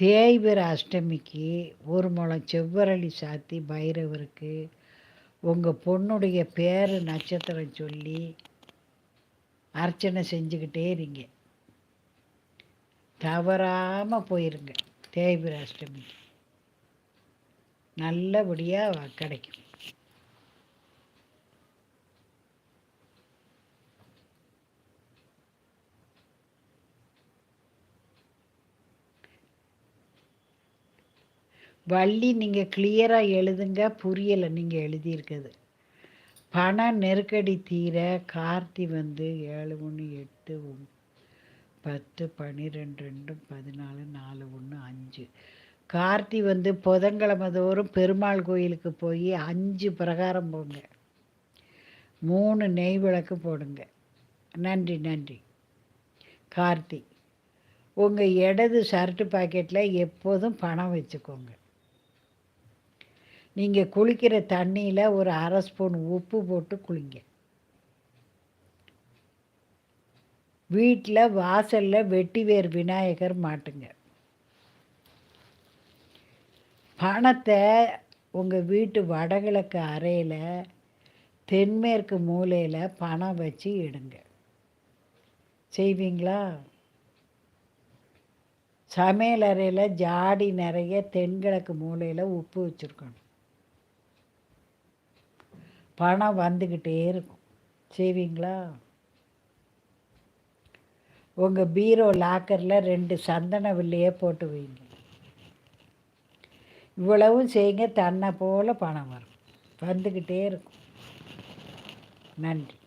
தேய்பிர அஷ்டமிக்கு ஒரு முழம் செவ்வரளி சாத்தி பைரவருக்கு உங்கள் பொண்ணுடைய பேர் நட்சத்திரம் சொல்லி அர்ச்சனை செஞ்சுக்கிட்டே இருங்க. தவறாமல் போயிருங்க தேய்பிர அஷ்டமிக்கு. நல்லபடியாக கிடைக்கும். வள்ளி நீங்கள் கிளியராக எழுதுங்க புரியலை நீங்கள் எழுதியிருக்குது பண நெருக்கடி தீர கார்த்தி வந்து ஏழு ஒன்று எட்டு பத்து பன்னிரெண்டு ரெண்டு பதினாலு நாலு ஒன்று அஞ்சு. கார்த்தி வந்து புதன்கிழமை தோறும் பெருமாள் கோயிலுக்கு போய் அஞ்சு பிரகாரம் போங்க. மூணு நெய் விளக்கு போடுங்க. நன்றி நன்றி. கார்த்தி உங்கள் இடது ஷர்ட்டு பாக்கெட்டில் எப்போதும் பணம் வச்சுக்கோங்க. நீங்கள் குளிக்கிற தண்ணியில் ஒரு அரை ஸ்பூன் உப்பு போட்டு குளிங்க. வீட்டில் வாசலில் வெட்டிவேர் விநாயகர் மாட்டுங்க. பணத்தை உங்கள் வீட்டு வடகிழக்கு அறையில் தென்மேற்கு மூலையில் பணம் வச்சு எடுங்க செய்வீங்களா? சமையல் அறையில் ஜாடி நிறைய தென்கிழக்கு மூலையில் உப்பு வச்சுருக்கணும். பணம் வந்துக்கிட்டே இருக்கும். செய்வீங்களா உங்கள் பீரோ லாக்கரில் ரெண்டு சந்தன வில்லையே போட்டு வைங்க. இவ்வளவும் செய்யுங்க தன்னை போல் பணம் வரும். வந்துக்கிட்டே இருக்கும். நன்றி.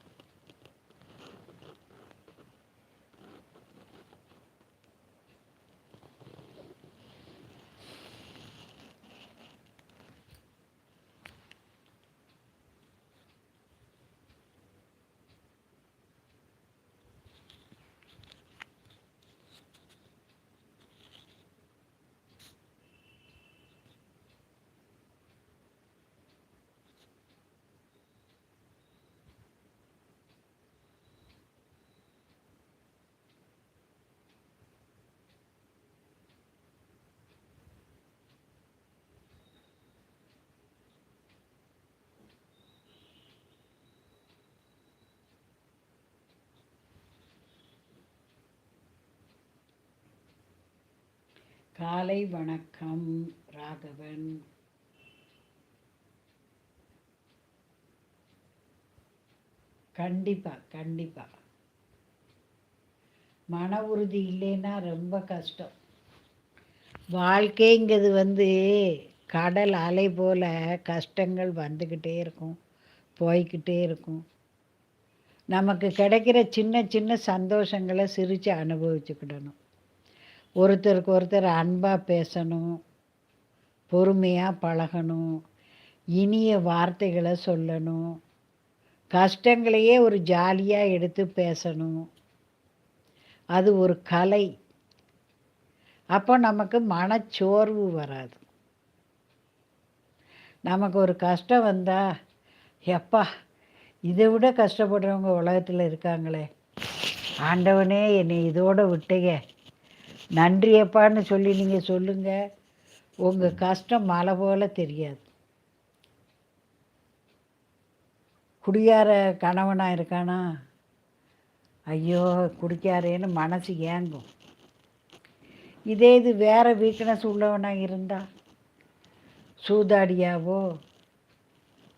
காலை வணக்கம் ராகவன். கண்டிப்பாக கண்டிப்பாக மன உறுதி இல்லைன்னா ரொம்ப கஷ்டம். வாழ்க்கைங்கிறது வந்து கடல் அலை போல் கஷ்டங்கள் வந்துக்கிட்டே இருக்கும் போய்கிட்டே இருக்கும். நமக்கு கிடைக்கிற சின்ன சின்ன சந்தோஷங்களை சிரித்து அனுபவிச்சுக்கிடணும். ஒருத்தருக்கு ஒருத்தர் அன்பாக பேசணும் பொறுமையாக பழகணும் இனிய வார்த்தைகளை சொல்லணும் கஷ்டங்களையே ஒரு ஜாலியாக எடுத்து பேசணும். அது ஒரு கலை. அப்போ நமக்கு மனச்சோர்வு வராது. நமக்கு ஒரு கஷ்டம் வந்தால் எப்பா இதை விட கஷ்டப்படுறவங்க உலகத்தில் இருக்காங்களே. ஆண்டவனே என்னை இதோடு விட்டுக நன்றியப்பான்னு சொல்லி நீங்கள் சொல்லுங்கள் உங்கள் கஷ்டம் மழை போல் தெரியாது. குடியார கணவனாக இருக்கானா? ஐயோ குடிக்காரேன்னு மனசு ஏங்கும். இதே இது வேறு வீக்னஸ் உள்ளவனாக இருந்தால் சூதாடியாவோ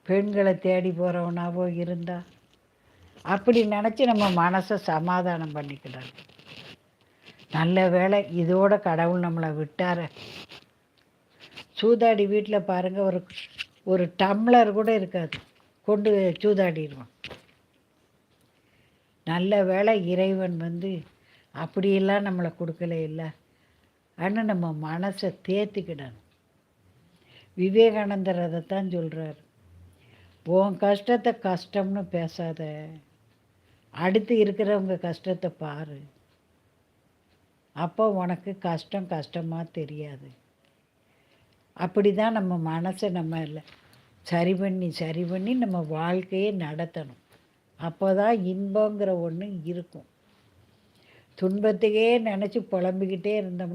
பெண்களை தேடி போகிறவனாவோ இருந்தால் அப்படி நினச்சி நம்ம மனசை சமாதானம் பண்ணிக்கலாம் நல்ல வேலை இதோட கடவுள் நம்மளை விட்டார. சூதாடி வீட்டில் பாருங்கள் ஒரு ஒரு டம்ளர் கூட இருக்காது. கொண்டு சூதாடிடுவான். நல்ல வேலை இறைவன் வந்து அப்படியெல்லாம் நம்மளை கொடுக்கல இல்லை. ஆனால் நம்ம மனசை தேர்த்திக்கிடணும் விவேகானந்தர் தான் சொல்கிறார் உன் கஷ்டத்தை கஷ்டம்னு பேசாத. அடுத்து இருக்கிறவங்க கஷ்டத்தை பாரு. அப்போ உனக்கு கஷ்டம் கஷ்டமாக தெரியாது. அப்படி தான் நம்ம மனசை நம்ம இல்லை சரி பண்ணி சரி பண்ணி நம்ம வாழ்க்கையை நடத்தணும். அப்போ தான் இன்பங்கிற ஒன்று இருக்கும். துன்பத்தையே நினச்சி புலம்பிக்கிட்டே இருந்தோம்.